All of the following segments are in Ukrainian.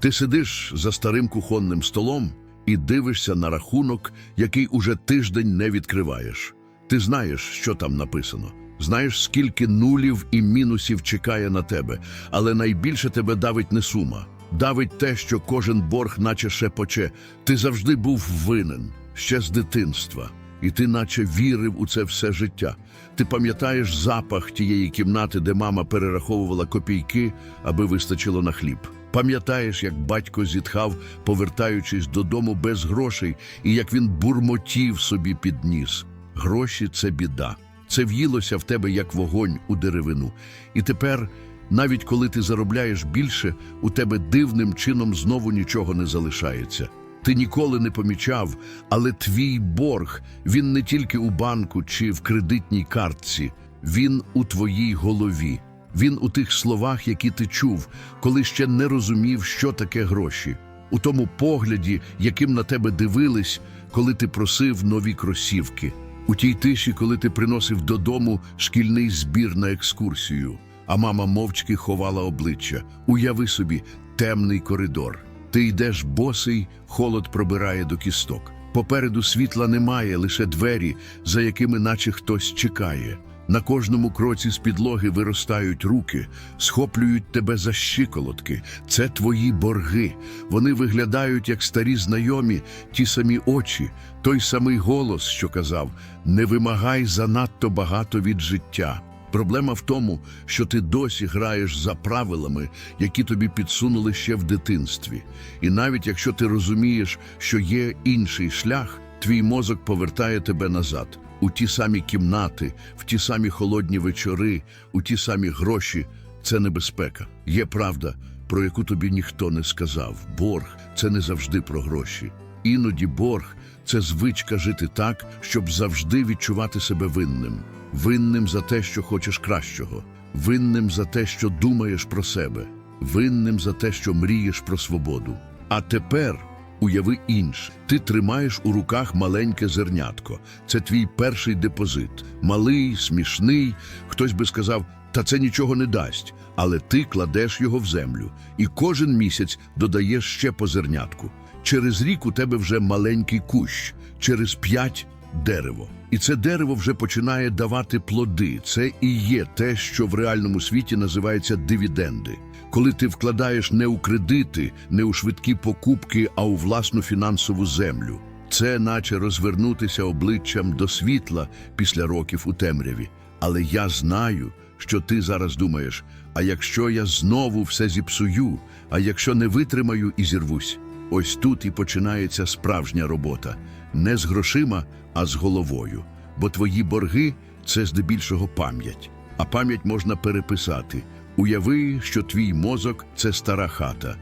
Ти сидиш за старим кухонним столом і дивишся на рахунок, який уже тиждень не відкриваєш. Ти знаєш, що там написано. Знаєш, скільки нулів і мінусів чекає на тебе, але найбільше тебе давить не сума. Давить те, що кожен борг наче шепоче. Ти завжди був винен, ще з дитинства. І ти наче вірив у це все життя. Ти пам'ятаєш запах тієї кімнати, де мама перераховувала копійки, аби вистачило на хліб. Пам'ятаєш, як батько зітхав, повертаючись додому без грошей, і як він бурмотів собі під ніс. Гроші це біда. Це в'їлося в тебе як вогонь у деревину. І тепер, навіть коли ти заробляєш більше, у тебе дивним чином знову нічого не залишається. Ти ніколи не помічав, але твій борг він не тільки у банку чи в кредитній картці, він у твоїй голові. Він у тих словах, які ти чув, коли ще не розумів, що таке гроші, у тому погляді, яким на тебе дивились, коли ти просив нові кросівки, у тій тиші, коли ти приносив додому шкільний збір на екскурсію, а мама мовчки ховала обличчя. Уяви собі темний коридор. Ти йдеш босий, холод пробирає до кісток. Попереду світла немає, лише двері, за якими наче хтось чекає. На кожному кроці з підлоги виростають руки, схоплюють тебе за щиколотки. Це твої борги. Вони виглядають як старі знайомі, ті самі очі, той самий голос, що казав: не вимагай занадто багато від життя. Проблема в тому, що ти досі граєш за правилами, які тобі підсунули ще в дитинстві. І навіть якщо ти розумієш, що є інший шлях, твій мозок повертає тебе назад у ті самі кімнати, в ті самі холодні вечори, у ті самі гроші. Це небезпека. Є правда, про яку тобі ніхто не сказав. Борг це не завжди про гроші. Іноді борг це звичка жити так, щоб завжди відчувати себе винним. Винним за те, що хочеш кращого, винним за те, що думаєш про себе, винним за те, що мрієш про свободу. А тепер уяви інше. Ти тримаєш у руках маленьке зернятко. Це твій перший депозит. Малий, смішний. Хтось би сказав, та це нічого не дасть. Але ти кладеш його в землю і кожен місяць додаєш ще по зернятку. Через рік у тебе вже маленький кущ, через п'ять дерево. І це дерево вже починає давати плоди. Це і є те, що в реальному світі називається дивіденди. Коли ти вкладаєш не у кредити, не у швидкі покупки, а у власну фінансову землю. Це наче розвернутися обличчям до світла після років у темряві. Але я знаю, що ти зараз думаєш: а якщо я знову все зіпсую, а якщо не витримаю і зірвусь? Ось тут і починається справжня робота не з грошима, а з головою. Бо твої борги це здебільшого пам'ять, а пам'ять можна переписати. Уяви, що твій мозок це стара хата,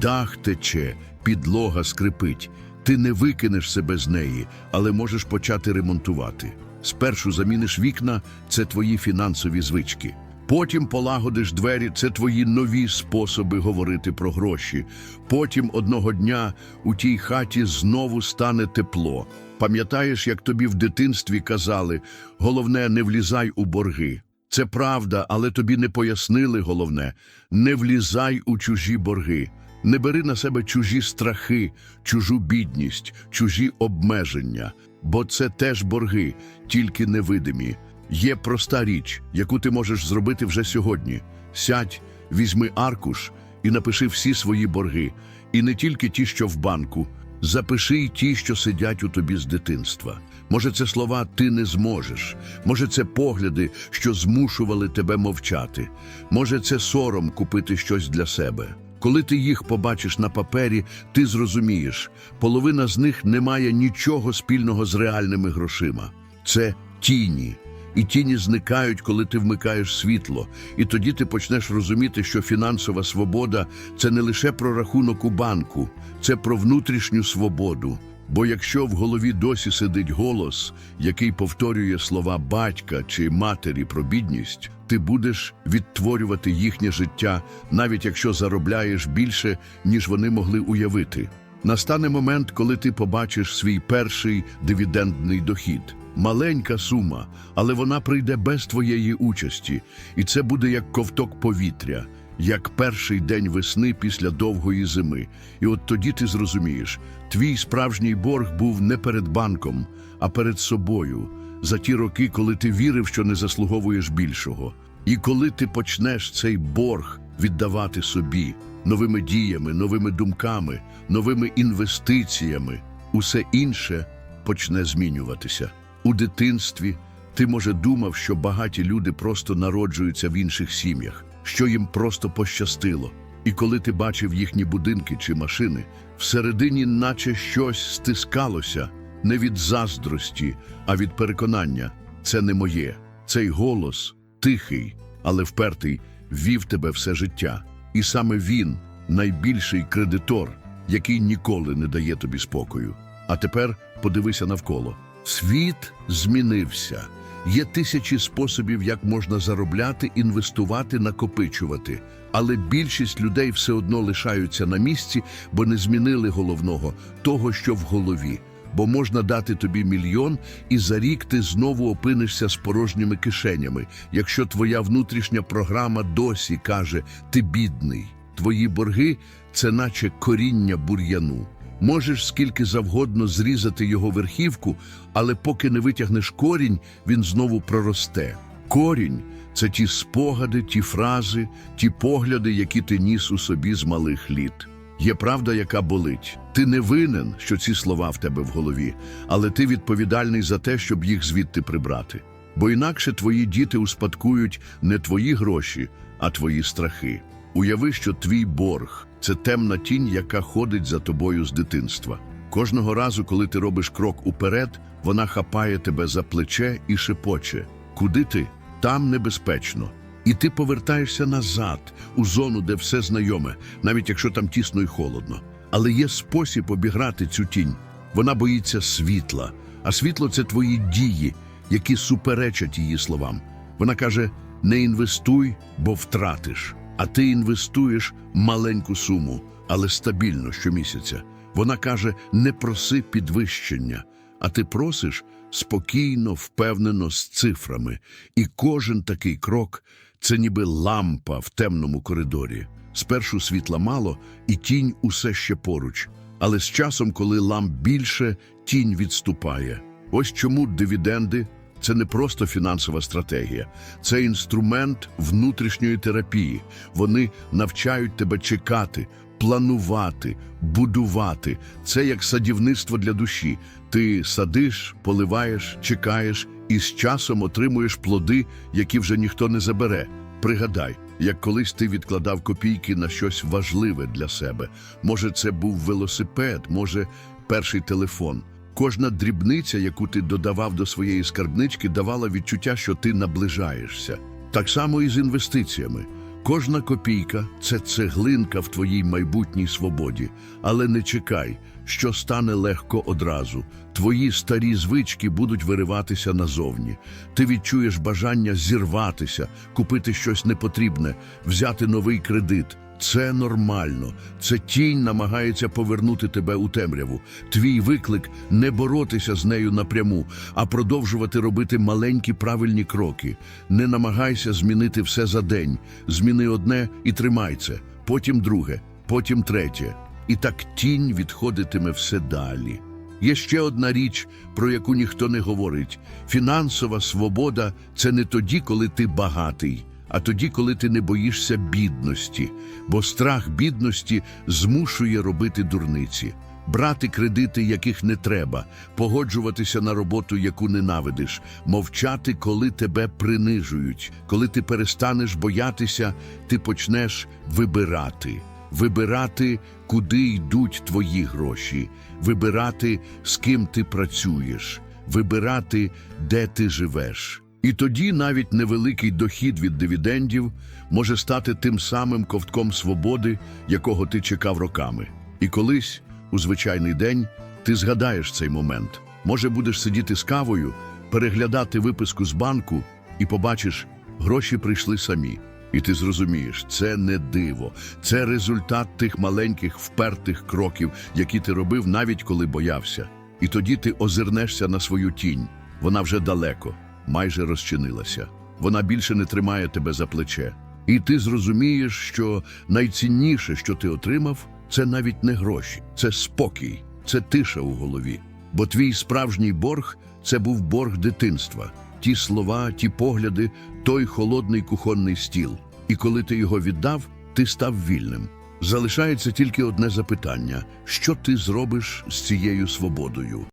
дах тече, підлога скрипить. Ти не викинеш себе з неї, але можеш почати ремонтувати. Спершу заміниш вікна це твої фінансові звички. Потім полагодиш двері, це твої нові способи говорити про гроші. Потім одного дня у тій хаті знову стане тепло. Пам'ятаєш, як тобі в дитинстві казали: головне, не влізай у борги. Це правда, але тобі не пояснили головне: не влізай у чужі борги. Не бери на себе чужі страхи, чужу бідність, чужі обмеження, бо це теж борги, тільки невидимі. Є проста річ, яку ти можеш зробити вже сьогодні. Сядь, візьми аркуш і напиши всі свої борги, і не тільки ті, що в банку. Запиши й ті, що сидять у тобі з дитинства. Може, це слова ти не зможеш, може, це погляди, що змушували тебе мовчати. Може, це сором купити щось для себе. Коли ти їх побачиш на папері, ти зрозумієш, половина з них не має нічого спільного з реальними грошима. Це тіні. І тіні зникають, коли ти вмикаєш світло, і тоді ти почнеш розуміти, що фінансова свобода це не лише про рахунок у банку, це про внутрішню свободу. Бо якщо в голові досі сидить голос, який повторює слова батька чи матері про бідність, ти будеш відтворювати їхнє життя, навіть якщо заробляєш більше, ніж вони могли уявити. Настане момент, коли ти побачиш свій перший дивідендний дохід. Маленька сума, але вона прийде без твоєї участі, і це буде як ковток повітря. Як перший день весни після довгої зими. І от тоді ти зрозумієш, твій справжній борг був не перед банком, а перед собою, за ті роки, коли ти вірив, що не заслуговуєш більшого. І коли ти почнеш цей борг віддавати собі новими діями, новими думками, новими інвестиціями, усе інше почне змінюватися. У дитинстві ти, може, думав, що багаті люди просто народжуються в інших сім'ях, що їм просто пощастило. І коли ти бачив їхні будинки чи машини, всередині наче щось стискалося не від заздрості, а від переконання це не моє. Цей голос, тихий, але впертий, вів тебе все життя. І саме він найбільший кредитор, який ніколи не дає тобі спокою. А тепер подивися навколо. Світ змінився. Є тисячі способів, як можна заробляти, інвестувати, накопичувати. Але більшість людей все одно лишаються на місці, бо не змінили головного того, що в голові. Бо можна дати тобі мільйон, і за рік ти знову опинишся з порожніми кишенями, якщо твоя внутрішня програма досі каже ти бідний. Твої борги це наче коріння бур'яну. Можеш скільки завгодно зрізати його верхівку, але поки не витягнеш корінь, він знову проросте. Корінь це ті спогади, ті фрази, ті погляди, які ти ніс у собі з малих літ. Є правда, яка болить. Ти не винен, що ці слова в тебе в голові, але ти відповідальний за те, щоб їх звідти прибрати. Бо інакше твої діти успадкують не твої гроші, а твої страхи. Уяви, що твій борг це темна тінь, яка ходить за тобою з дитинства. Кожного разу, коли ти робиш крок уперед, вона хапає тебе за плече і шепоче. Куди ти? Там небезпечно. І ти повертаєшся назад, у зону, де все знайоме, навіть якщо там тісно і холодно. Але є спосіб обіграти цю тінь. Вона боїться світла, а світло це твої дії, які суперечать її словам. Вона каже: не інвестуй, бо втратиш. А ти інвестуєш маленьку суму, але стабільно щомісяця. Вона каже: не проси підвищення, а ти просиш спокійно, впевнено з цифрами. І кожен такий крок це ніби лампа в темному коридорі. Спершу світла мало, і тінь усе ще поруч. Але з часом, коли ламп більше, тінь відступає. Ось чому дивіденди це не просто фінансова стратегія, це інструмент внутрішньої терапії. Вони навчають тебе чекати, планувати, будувати. Це як садівництво для душі. Ти садиш, поливаєш, чекаєш і з часом отримуєш плоди, які вже ніхто не забере. Пригадай, як колись ти відкладав копійки на щось важливе для себе. Може, це був велосипед, може, перший телефон. Кожна дрібниця, яку ти додавав до своєї скарбнички, давала відчуття, що ти наближаєшся. Так само і з інвестиціями. Кожна копійка це цеглинка в твоїй майбутній свободі. Але не чекай, що стане легко одразу. Твої старі звички будуть вириватися назовні. Ти відчуєш бажання зірватися, купити щось непотрібне, взяти новий кредит. Це нормально. Це тінь намагається повернути тебе у темряву. Твій виклик не боротися з нею напряму, а продовжувати робити маленькі правильні кроки. Не намагайся змінити все за день. Зміни одне і тримай це, потім друге, потім третє. І так тінь відходитиме все далі. Є ще одна річ, про яку ніхто не говорить: фінансова свобода це не тоді, коли ти багатий а тоді, коли ти не боїшся бідності, бо страх бідності змушує робити дурниці, брати кредити, яких не треба, погоджуватися на роботу, яку ненавидиш, мовчати, коли тебе принижують, коли ти перестанеш боятися, ти почнеш вибирати. Вибирати, куди йдуть твої гроші, вибирати, з ким ти працюєш, вибирати, де ти живеш. І тоді навіть невеликий дохід від дивідендів може стати тим самим ковтком свободи, якого ти чекав роками. І колись, у звичайний день, ти згадаєш цей момент. Може, будеш сидіти з кавою, переглядати виписку з банку і побачиш, гроші прийшли самі. І ти зрозумієш, це не диво, це результат тих маленьких впертих кроків, які ти робив навіть коли боявся. І тоді ти озирнешся на свою тінь. Вона вже далеко майже розчинилася. Вона більше не тримає тебе за плече. І ти зрозумієш, що найцінніше, що ти отримав, це навіть не гроші, це спокій, це тиша у голові. Бо твій справжній борг це був борг дитинства, ті слова, ті погляди, той холодний кухонний стіл. І коли ти його віддав, ти став вільним. Залишається тільки одне запитання: що ти зробиш з цією свободою?